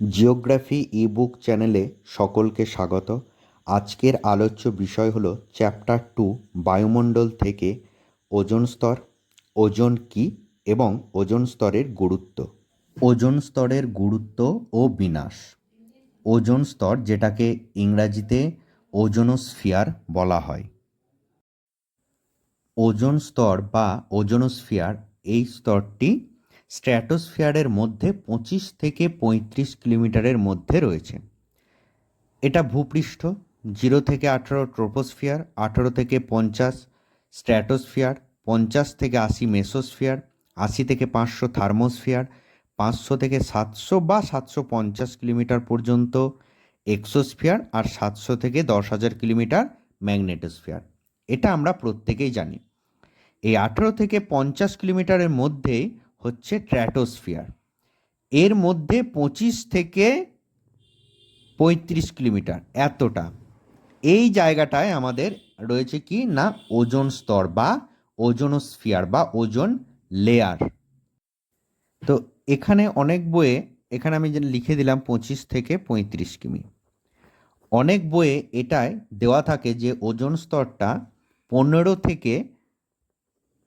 Geography ebook চ্যানেলে সকলকে স্বাগত। আজকের আলোচ্য বিষয় হলো চ্যাপ্টার টু, বায়ুমণ্ডল থেকে ওজোন স্তর, ওজোন কি এবং ওজোন স্তরের গুরুত্ব। ওজন স্তরের গুরুত্ব ও বিনাশ। ওজোন স্তর যেটাকে ইংরাজিতে ওজোনোস্ফিয়ার বলা হয়। ওজন স্তর বা ওজোনোস্ফিয়ার এই স্তরটি স্ট্র্যাটোস্ফিয়ারের মধ্যে পঁচিশ থেকে পঁয়ত্রিশ কিলোমিটারের মধ্যে রয়েছে। এটা ভূপৃষ্ঠ, জিরো থেকে আঠারো ট্রোপোস্ফিয়ার, আঠারো থেকে পঞ্চাশ স্ট্র্যাটোস্ফিয়ার, পঞ্চাশ থেকে আশি মেসোস্ফিয়ার, আশি থেকে পাঁচশো থার্মোস্ফিয়ার, পাঁচশো থেকে সাতশো বা সাতশো পঞ্চাশ কিলোমিটার পর্যন্ত এক্সোস্ফিয়ার আর সাতশো থেকে দশ হাজার কিলোমিটার ম্যাগনেটোস্ফিয়ার। এটা আমরা প্রত্যেকেই জানি। এই আঠেরো থেকে পঞ্চাশ কিলোমিটারের মধ্যে হচ্ছে ট্র্যাটোস্ফিয়ার এর মধ্যে পঁচিশ থেকে পঁয়ত্রিশ কিলোমিটার, এতটা। এই জায়গাটায় আমাদের রয়েছে কি না, ওজন স্তর বা ওজোনোস্ফিয়ার বা ওজন লেয়ার তো এখানে অনেক বইয়ে, এখানে আমি যে লিখে দিলাম পঁচিশ থেকে পঁয়ত্রিশ কিমি। অনেক বইয়ে এটাই দেওয়া থাকে যে ওজন স্তরটা পনেরো থেকে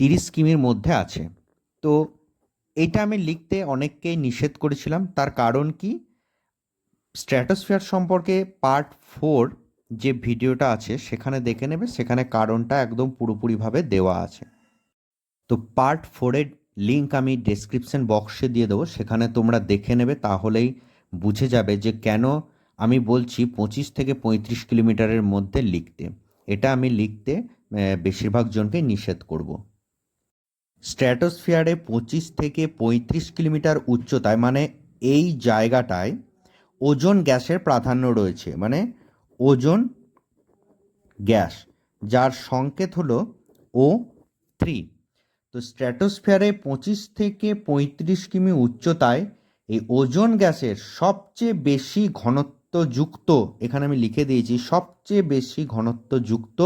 তিরিশ কিমির মধ্যে আছে। তো এটা আমি লিখতে অনেককেই নিষেধ করেছিলাম। তার কারণ কি? স্ট্র্যাটোস্ফিয়ার সম্পর্কে পার্ট ফোর যে ভিডিওটা আছে, সেখানে দেখে নেবে, সেখানে কারণটা একদম পুরোপুরিভাবে দেওয়া আছে। তো পার্ট ফোরের লিঙ্ক আমি ডেসক্রিপশন বক্সে দিয়ে দেবো, সেখানে তোমরা দেখে নেবে, তাহলেই বুঝে যাবে যে কেন আমি বলছি পঁচিশ থেকে পঁয়ত্রিশ কিলোমিটারের মধ্যে লিখতে। এটা আমি লিখতে বেশিরভাগ জনকে নিষেধ করব। স্ট্র্যাটোস্ফিয়ারে পঁচিশ থেকে পঁয়ত্রিশ কিলোমিটার উচ্চতায় মানে এই জায়গাটায় ওজোন গ্যাসের প্রাধান্য রয়েছে। মানে ওজোন গ্যাস, যার সংকেত হলো ও থ্রি তো স্ট্র্যাটোস্ফিয়ারে পঁচিশ থেকে পঁয়ত্রিশ কিমি উচ্চতায় এই ওজোন গ্যাসের সবচেয়ে বেশি ঘনত্বযুক্ত, এখানে আমি লিখে দিয়েছি, সবচেয়ে বেশি ঘনত্বযুক্ত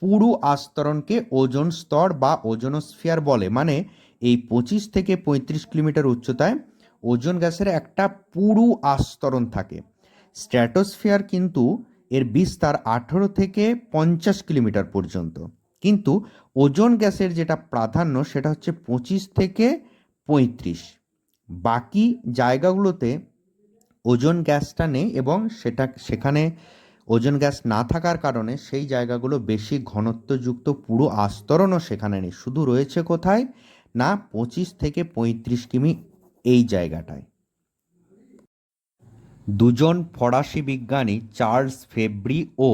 পুরু আস্তরণকে ওজোন স্তর বা ওজোনোস্ফিয়ার বলে। মানে এই পঁচিশ থেকে পঁয়ত্রিশ কিলোমিটার উচ্চতায় ওজোন গ্যাসের একটা পুরু আস্তরণ থাকে। স্ট্র্যাটোস্ফিয়ার কিন্তু এর বিস্তার আঠেরো থেকে পঞ্চাশ কিলোমিটার পর্যন্ত। কিন্তু ওজোন গ্যাসের যেটা প্রাধান্য সেটা হচ্ছে পঁচিশ থেকে পঁয়ত্রিশ। বাকি জায়গাগুলোতে ওজোন গ্যাসটা নেই এবং সেটা, সেখানে ওজোন গ্যাস না থাকার কারণে সেই জায়গাগুলো বেশি ঘনত্বযুক্ত পুরো আস্তরণও সেখানে নেই। শুধু রয়েছে কোথায়? না, পঁচিশ থেকে পঁয়ত্রিশ কিমি এই জায়গাটায়। দুজন ফরাসি বিজ্ঞানী চার্লস ফেব্রি ও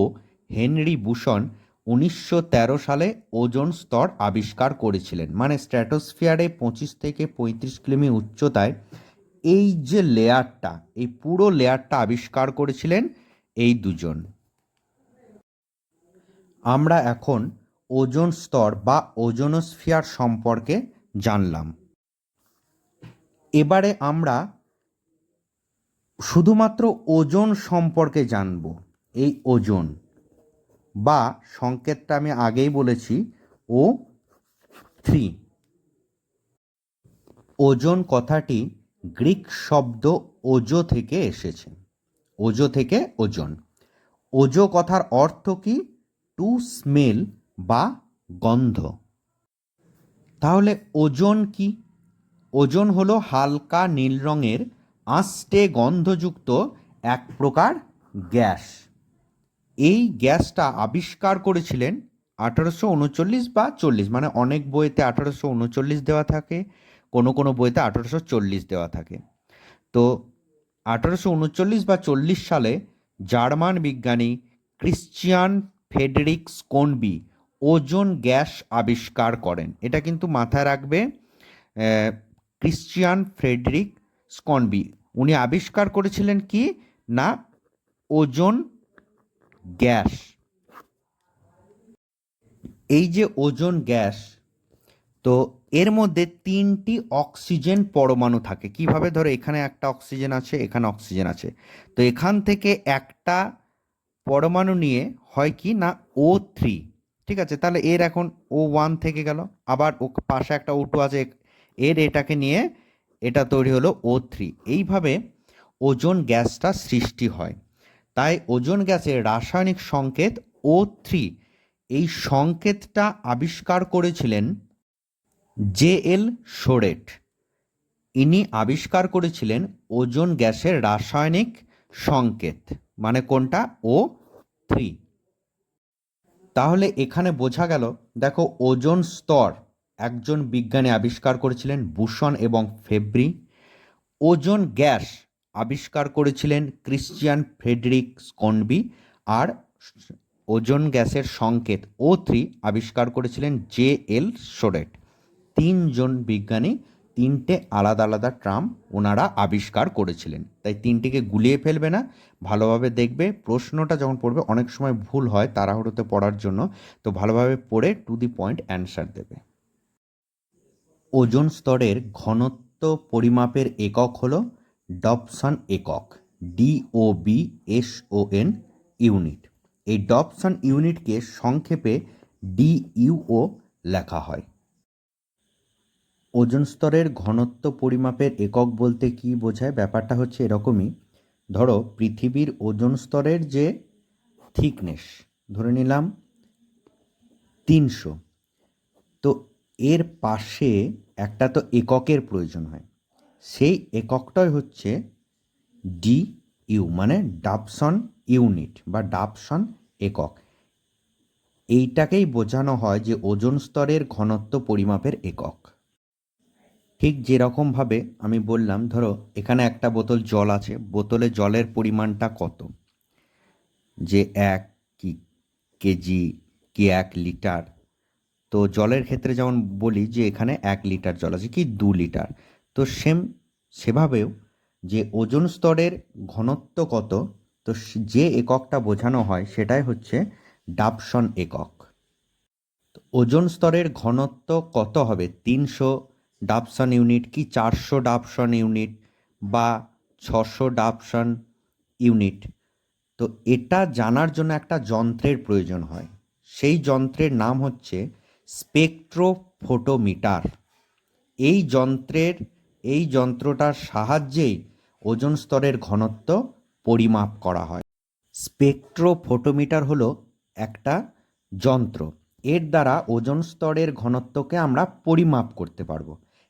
হেনরি বুশন উনিশশো তেরো সালে ওজোন স্তর আবিষ্কার করেছিলেন। মানে স্ট্র্যাটোস্ফিয়ারে পঁচিশ থেকে পঁয়ত্রিশ কিলোমি উচ্চতায় এই যে লেয়ারটা এই পুরো লেয়ারটা আবিষ্কার করেছিলেন এই দুজন। আমরা এখন ওজোন স্তর বা ওজোনোস্ফিয়ার সম্পর্কে জানলাম। এবারে আমরা শুধুমাত্র ওজন সম্পর্কে জানব, এই ওজন। বা সংকেতটা আমি আগেই বলেছি, ও থ্রি। ওজন কথাটি গ্রিক শব্দ ওজো থেকে এসেছে। ওজো থেকে ওজন। ওজো কথার অর্থ কি? টু স্মেল বা গন্ধ। তাহলে ওজন কি? ওজন হলো হালকা নীল রঙের আঁশটে গন্ধযুক্ত এক প্রকার গ্যাস। এই গ্যাসটা আবিষ্কার করেছিলেন আঠারোশো উনচল্লিশ বা চল্লিশ মানে অনেক বইতে আঠারোশো উনচল্লিশ দেওয়া থাকে, কোনো কোনো বইতে আঠারোশো চল্লিশ দেওয়া থাকে। তো আঠারোশো উনচল্লিশ বা চল্লিশ সালে জার্মান বিজ্ঞানী Christian Friedrich Schonbein ozone gas আবিষ্কার করেন। এটা কিন্তু মাথায় রাখবে ক্রিশ্চিয়ান ফ্রেডরিক স্কনবি। উনি আবিষ্কার করেছিলেন কি? না, ওজোন গ্যাস। এই যে ওজোন গ্যাস, তো এর মধ্যে তিনটি অক্সিজেন পরমাণু থাকে। কীভাবে? ধরো, এখানে একটা অক্সিজেন আছে, এখানে অক্সিজেন আছে। তো এখান থেকে একটা পরমাণু নিয়ে হয় কি না? ও থ্রি ঠিক আছে? তাহলে এর এখন ও ওয়ান থেকে গেল। আবার ও পাশে একটা ও টু আছে। এর এটাকে নিয়ে এটা তৈরি হলো ও থ্রি এইভাবে ওজোন গ্যাসটা সৃষ্টি হয়। তাই ওজোন গ্যাসের রাসায়নিক সংকেত ও থ্রি এই সংকেতটা আবিষ্কার করেছিলেন জে এল সোরেট। ইনি আবিষ্কার করেছিলেন ওজোন গ্যাসের রাসায়নিক সংকেত। মানে কোনটা? O three. তাহলে এখানে বোঝা গেল, দেখো ওজোন স্তর একজন বিজ্ঞানী আবিষ্কার করেছিলেন বুশন এবং ফেব্রি। ওজোন গ্যাস আবিষ্কার করেছিলেন ক্রিশ্চিয়ান ফ্রেডরিক স্কনবি। আর ওজোন গ্যাসের সংকেত ও থ্রি আবিষ্কার করেছিলেন জে এল সোরেট। তিনজন বিজ্ঞানী, তিনটে আলাদা আলাদা ট্রাম ওনারা আবিষ্কার করেছিলেন। তাই তিনটিকে গুলিয়ে ফেলবে না, ভালোভাবে দেখবে, প্রশ্নটা যখন পড়বে, অনেক সময় ভুল হয় তাড়াহুড়োতে পড়ার জন্য, তো ভালোভাবে পড়ে টু দি পয়েন্ট অ্যান্সার দেবে। ওজোন স্তরের ঘনত্ব পরিমাপের একক হলো ডবসন একক D O B S O N unit. এই ডবসন ইউনিটকে সংক্ষেপে ডিইউও লেখা হয়। ওজন স্তরের ঘনত্ব পরিমাপের একক বলতে কি বোঝায়? ব্যাপারটা হচ্ছে এরকমই। ধরো, পৃথিবীর ওজন স্তরের যে থিকনেস ধরে নিলাম তিনশো। তো এর পাশে একটা তো এককের প্রয়োজন হয়। সেই এককটাই হচ্ছে ডি ইউ মানে ডাবসন ইউনিট বা ডাবসন একক। এইটাকেই বোঝানো হয় যে ওজন স্তরের ঘনত্ব পরিমাপের একক। ঠিক যেরকমভাবে আমি বললাম, ধরো এখানে একটা বোতল জল আছে, বোতলে জলের পরিমাণটা কত? যে এক কি কেজি, কি এক লিটার? তো জলের ক্ষেত্রে যেমন বলি যে এখানে এক লিটার জল আছে কি দু লিটার। তো সেম সেভাবেও যে ওজন স্তরের ঘনত্ব কত, তো যে এককটা বোঝানো হয় সেটাই হচ্ছে ডাবসন একক। ওজন স্তরের ঘনত্ব কত হবে? তিনশো ডাবসন ইউনিট কি চারশো ডাবসন ইউনিট বা ছশো ডাবসন ইউনিট? তো এটা জানার জন্য একটা যন্ত্রের প্রয়োজন হয়। সেই যন্ত্রের নাম হচ্ছে স্পেকট্রোফোটোমিটার। এই যন্ত্রের, এই যন্ত্রটার সাহায্যেই ওজন স্তরের ঘনত্ব পরিমাপ করা হয়। স্পেকট্রোফোটোমিটার হলো একটা যন্ত্র। এর দ্বারা ওজন স্তরের ঘনত্বকে আমরা পরিমাপ করতে পারব।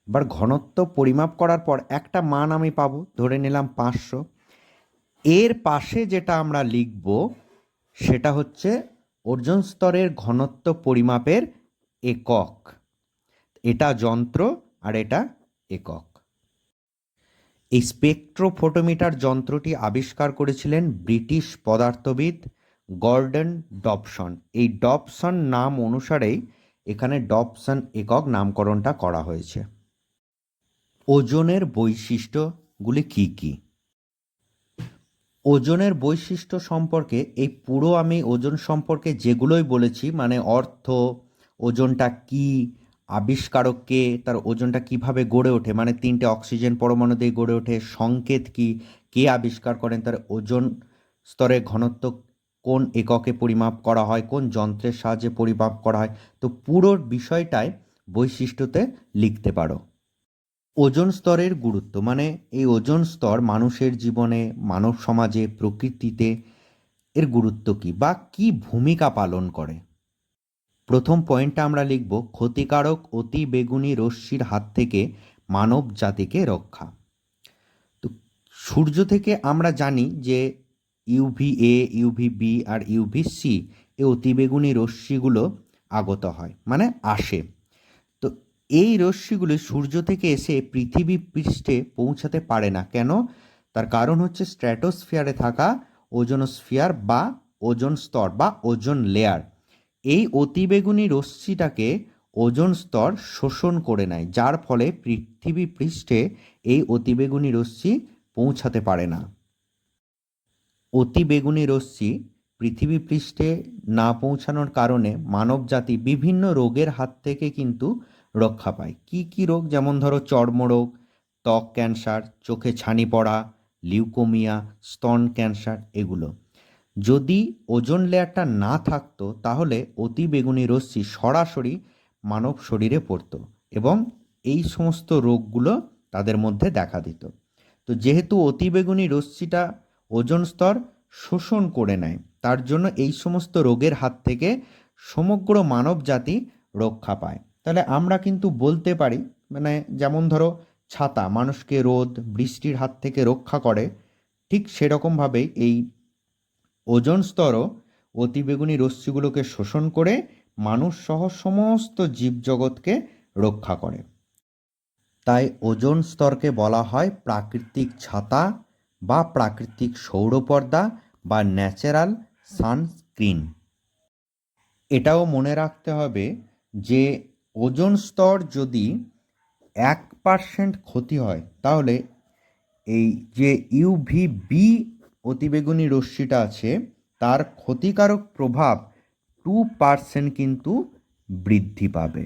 এবার ঘনত্ব পরিমাপ করার পর একটা মান আমি পাবো, ধরে নিলাম পাঁচশো। এর পাশে যেটা আমরা লিখব, সেটা হচ্ছে ওজন স্তরের ঘনত্ব পরিমাপের একক। এটা যন্ত্র আর এটা একক। এই স্পেকট্রোফোটোমিটার যন্ত্রটি আবিষ্কার করেছিলেন ব্রিটিশ পদার্থবিদ গর্ডন ডবসন। এই ডবসন নাম অনুসারেই এখানে ডবসন একক নামকরণটা করা হয়েছে। ওজনের বৈশিষ্ট্যগুলি কি কি? ওজনের বৈশিষ্ট্য সম্পর্কে, এই পুরো আমি ওজন সম্পর্কে যেগুলোই বলেছি মানে অর্থ, ওজনটা কি, আবিষ্কারক কে, তার ওজনটা কীভাবে গড়ে ওঠে মানে তিনটে অক্সিজেন পরমাণু দিয়ে গড়ে ওঠে, সংকেত কি, কে আবিষ্কার করেন, তার ওজন স্তরের ঘনত্ব কোন এককে পরিমাপ করা হয়, কোন যন্ত্রের সাহায্যে পরিমাপ করা হয়, তো পুরো বিষয়টাই বৈশিষ্ট্যতে লিখতে পারো। ওজন স্তরের গুরুত্ব মানে এই ওজন স্তর মানুষের জীবনে, মানব সমাজে, প্রকৃতিতে এর গুরুত্ব কী বা কী ভূমিকা পালন করে? প্রথম পয়েন্টটা আমরা লিখব, ক্ষতিকারক অতি বেগুনি রশ্মির হাত থেকে মানব জাতিকে রক্ষা। তো সূর্য থেকে আমরা জানি যে ইউভি এ ইউভি বি আর ইউভি সি এই অতিবেগুনি রশ্মিগুলো আগত হয় মানে আসে। এই রশ্মিগুলি সূর্য থেকে এসে পৃথিবী পৃষ্ঠে পৌঁছাতে পারে না। কেন? তার কারণ হচ্ছে স্ট্র্যাটোস্ফিয়ারে থাকা ওজোনোস্ফিয়ার বা ওজন স্তর বা ওজন লেয়ার। এই অতিবেগুনি রশ্মিটাকে ওজন স্তর শোষণ করে নেয়, যার ফলে পৃথিবী পৃষ্ঠে এই অতিবেগুনি রশ্মি পৌঁছাতে পারে না। অতিবেগুনি রশ্মি পৃথিবী পৃষ্ঠে না পৌঁছানোর কারণে মানবজাতি বিভিন্ন রোগের হাত থেকে কিন্তু রক্ষা পায়। কি কি রোগ? যেমন ধরো চর্মরোগ, ত্বক ক্যান্সার, চোখে ছানি পড়া, লিউকোমিয়া, স্তন ক্যান্সার এগুলো। যদি ওজন লেয়ারটা না থাকতো, তাহলে অতি বেগুনি রশ্মি সরাসরি মানব শরীরে পড়তো এবং এই সমস্ত রোগগুলো তাদের মধ্যে দেখা দিত। তো যেহেতু অতিবেগুনি রশ্মিটা ওজন স্তর শোষণ করে নেয়, তার জন্য এই সমস্ত রোগের হাত থেকে সমগ্র মানব জাতি রক্ষা পায়। তাহলে আমরা কিন্তু বলতে পারি মানে যেমন ধরো ছাতা, মানুষকে রোদ, বৃষ্টির হাত থেকে রক্ষা করে, ঠিক সেরকমভাবেই এই ওজন স্তরও অতিবেগুনি রশ্মিগুলোকে শোষণ করে মানুষ সহ সমস্ত জীবজগৎকে রক্ষা করে। তাই ওজন স্তরকে বলা হয় প্রাকৃতিক ছাতা বা প্রাকৃতিক সৌরপর্দা বা ন্যাচারাল সানস্ক্রিন। এটাও মনে রাখতে হবে যে ওজন স্তর যদি এক পার্সেন্ট ক্ষতি হয়, তাহলে এই যে ইউভি বি অতিবেগুনি রশ্মিটা আছে, তার ক্ষতিকারক প্রভাব টু পার্সেন্ট কিন্তু বৃদ্ধি পাবে।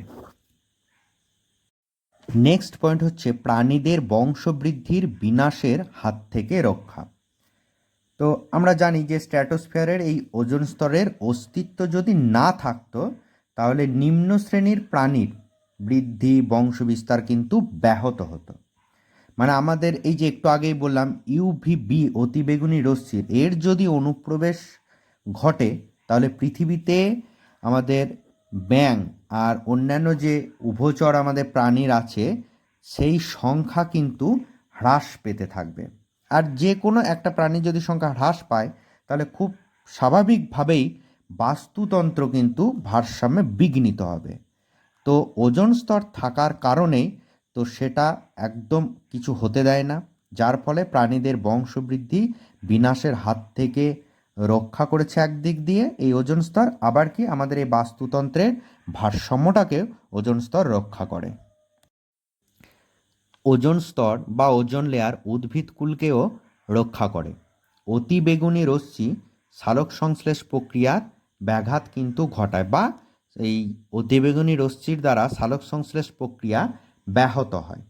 নেক্সট পয়েন্ট হচ্ছে প্রাণীদের বংশবৃদ্ধির বিনাশের হাত থেকে রক্ষা। তো আমরা জানি যে স্ট্র্যাটোস্ফিয়ারের এই ওজন স্তরের অস্তিত্ব যদি না থাকতো তাহলে নিম্ন শ্রেণির প্রাণীর বৃদ্ধি, বংশবিস্তার কিন্তু ব্যাহত হতো। মানে আমাদের এই যে একটু আগেই বললাম ইউভিবি অতিবেগুনি রশ্মির, এর যদি অনুপ্রবেশ ঘটে, তাহলে পৃথিবীতে আমাদের ব্যাং আর অন্যান্য যে উভচর আমাদের প্রাণীর আছে, সেই সংখ্যা কিন্তু হ্রাস পেতে থাকবে। আর যে কোনো একটা প্রাণীর যদি সংখ্যা হ্রাস পায়, তাহলে খুব স্বাভাবিকভাবেই বাস্তুতন্ত্র কিন্তু ভারসাম্যে বিঘ্নিত হবে। তো ওজন স্তর থাকার কারণেই তো সেটা একদম কিছু হতে দেয় না, যার ফলে প্রাণীদের বংশবৃদ্ধি বিনাশের হাত থেকে রক্ষা করেছে একদিক দিয়ে। এই ওজন স্তর আবার কি আমাদের এই বাস্তুতন্ত্রের ভারসাম্যটাকে ওজন স্তর রক্ষা করে? ওজন স্তর বা ওজন লেয়ার উদ্ভিদকুলকেও রক্ষা করে। অতি বেগুনি রশ্মি সালোক সংশ্লেষ প্রক্রিয়ার ব্যাঘাত কিন্তু ঘটায় বা এই অতিবেগুনি রশ্মির দ্বারা সালোক সংশ্লেষ প্রক্রিয়া ব্যাহত হয়।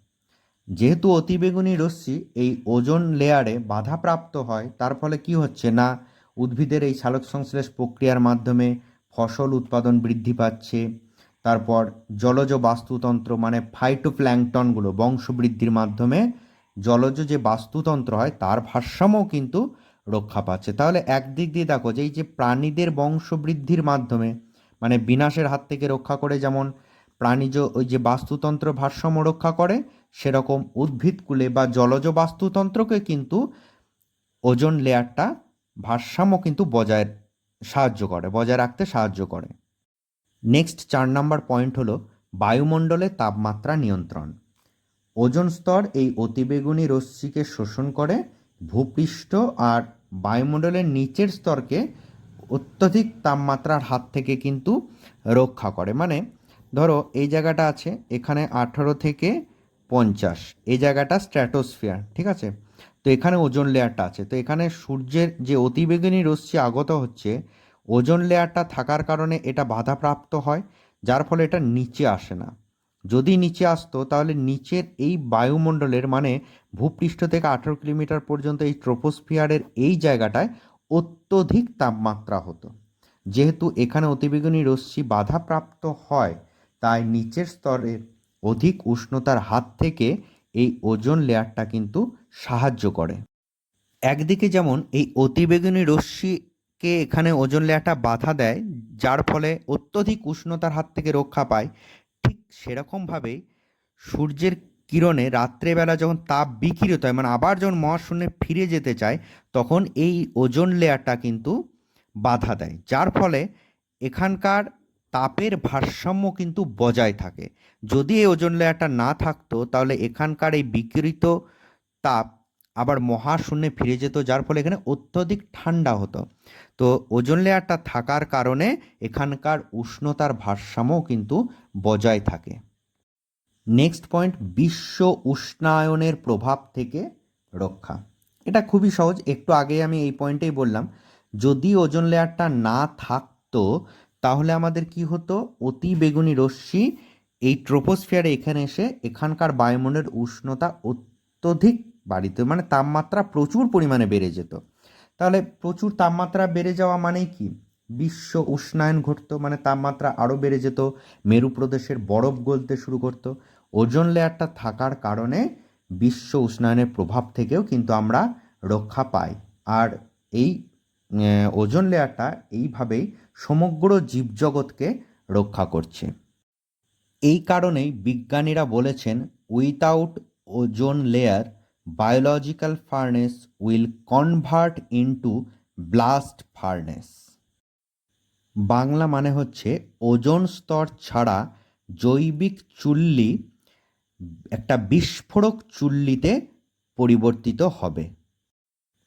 যেহেতু অতিবেগুনি রশ্মি এই ওজন লেয়ারে বাধাপ্রাপ্ত হয়, তার ফলে কি হচ্ছে না? উদ্ভিদের এই সালোক সংশ্লেষ প্রক্রিয়ার মাধ্যমে ফসল উৎপাদন বৃদ্ধি পাচ্ছে। তারপর জলজ বাস্তুতন্ত্র মানে ফাইটোপ্ল্যাঙ্কটনগুলো বংশবৃদ্ধির মাধ্যমে জলজ যে বাস্তুতন্ত্র হয়, তার ভারসাম্যও কিন্তু রক্ষা পাচ্ছে। তাহলে একদিক দিয়ে দেখো যে এই যে প্রাণীদের বংশবৃদ্ধির মাধ্যমে মানে বিনাশের হাত থেকে রক্ষা করে যেমন প্রাণীজ ওই যে বাস্তুতন্ত্র ভারসাম্য রক্ষা করে, সেরকম উদ্ভিদকুলে বা জলজ বাস্তুতন্ত্রকে কিন্তু ওজন লেয়ারটা ভারসাম্য কিন্তু বজায় সাহায্য করে, বজায় রাখতে সাহায্য করে। নেক্সট চার নাম্বার পয়েন্ট হলো বায়ুমণ্ডলে তাপমাত্রা নিয়ন্ত্রণ। ওজন স্তর এই অতিবেগুনি রশ্মিকে শোষণ করে ভূপৃষ্ঠ আর বায়ুমণ্ডলের নিচের স্তরকে অত্যধিক তাপমাত্রার হাত থেকে কিন্তু রক্ষা করে। মানে ধরো, এই জায়গাটা আছে, এখানে আঠারো থেকে পঞ্চাশ। এই জায়গাটা স্ট্র্যাটোস্ফিয়ার ঠিক আছে? তো এখানে ওজন লেয়ারটা আছে। তো এখানে সূর্যের যে অতিবেগুনি রশ্মি আগত হচ্ছে, ওজন লেয়ারটা থাকার কারণে এটা বাধাপ্রাপ্ত হয়, যার ফলে এটা নিচে আসে না। যদি নিচে আসতো, তাহলে নিচের এই বায়ুমণ্ডলের মানে ভূপৃষ্ঠ থেকে আঠেরো কিলোমিটার পর্যন্ত এই ট্রোপোস্ফিয়ারের এই জায়গাটায় অত্যধিক তাপমাত্রা হতো। যেহেতু এখানে অতিবেগুনি রশ্মি বাধাপ্রাপ্ত হয়, তাই নিচের স্তরের অধিক উষ্ণতার হাত থেকে এই ওজন লেয়ারটা কিন্তু সাহায্য করে। একদিকে যেমন এই অতিবেগুনি রশ্মিকে এখানে ওজন লেয়ারটা বাধা দেয়, যার ফলে অত্যধিক উষ্ণতার হাত থেকে রক্ষা পায় ঠিক সেরকমভাবেই সূর্যের কিরণে রাত্রেবেলা যখন তাপ বিকিরিত হয় মানে আবার যখন মহাশূন্যে ফিরে যেতে চায়, তখন এই ওজন লেয়ারটা কিন্তু বাধা দেয়। যার ফলে এখানকার তাপের ভারসাম্য কিন্তু বজায় থাকে। যদি এই ওজন লেয়ারটা না থাকতো, তাহলে এখানকার এই বিকিরিত তাপ আবার মহাশূন্যে ফিরে যেত, যার ফলে এখানে অত্যধিক ঠান্ডা হতো। তো ওজন লেয়ারটা থাকার কারণে এখানকার উষ্ণতার ভারসাম্য কিন্তু বজায় থাকে। নেক্সট পয়েন্ট বিশ্ব উষ্ণায়নের প্রভাব থেকে রক্ষা। এটা খুবই সহজ, একটু আগে আমি এই পয়েন্টেই বললাম। যদি ওজন লেয়ারটা না থাকতো, তাহলে আমাদের কি হতো? অতি বেগুনি রশ্মি এই ট্রোপোস্ফিয়ারে এখানে এসে এখানকার বায়ুমণ্ডলের উষ্ণতা অত্যধিক বাড়িত মানে তাপমাত্রা প্রচুর পরিমাণে বেড়ে যেত। তাহলে প্রচুর তাপমাত্রা বেড়ে যাওয়া মানেই কি? বিশ্ব উষ্ণায়ন ঘটতো মানে তাপমাত্রা আরও বেড়ে যেত, মেরু প্রদেশের বরফ গলতে শুরু করতো। ওজন লেয়ারটা থাকার কারণে বিশ্ব উষ্ণায়নের প্রভাব থেকেও কিন্তু আমরা রক্ষা পাই। আর এই ওজোন লেয়ারটা এইভাবেই সমগ্র জীবজগৎকে রক্ষা করছে। এই কারণেই বিজ্ঞানীরা বলেছেন without ozone layer biological furnace will convert into blast furnace Bangla মানে হচ্ছে ওজন স্তর ছাড়া জৈবিক চুল্লি, একটা বিস্ফোরক চুল্লিতে পরিবর্তিত হবে।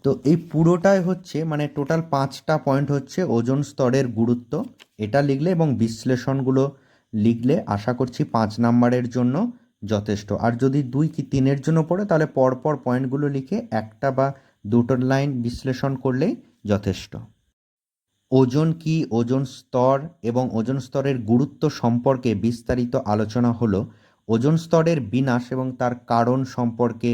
তো এই পুরোটাই হচ্ছে মানে টোটাল পাঁচটা পয়েন্ট হচ্ছে ওজন স্তরের গুরুত্ব। এটা লিখলে এবং বিশ্লেষণগুলো লিখলে আশা করছি পাঁচ নাম্বারের জন্য যথেষ্ট। আর যদি দুই কি তিনের জন্য পড়ে, তাহলে পরপর পয়েন্টগুলো লিখে একটা বা দুটো লাইন বিশ্লেষণ করলেই যথেষ্ট। ওজন কি, ওজন স্তর এবং ওজন স্তরের গুরুত্ব সম্পর্কে বিস্তারিত আলোচনা হলো ওজন স্তরের বিনাশ এবং তার কারণ সম্পর্কে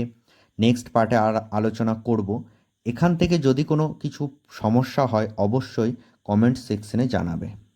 নেক্সট পার্টে আর আলোচনা করব। এখান থেকে যদি কোনো কিছু সমস্যা হয়, অবশ্যই কমেন্ট সেকশনে জানাবে।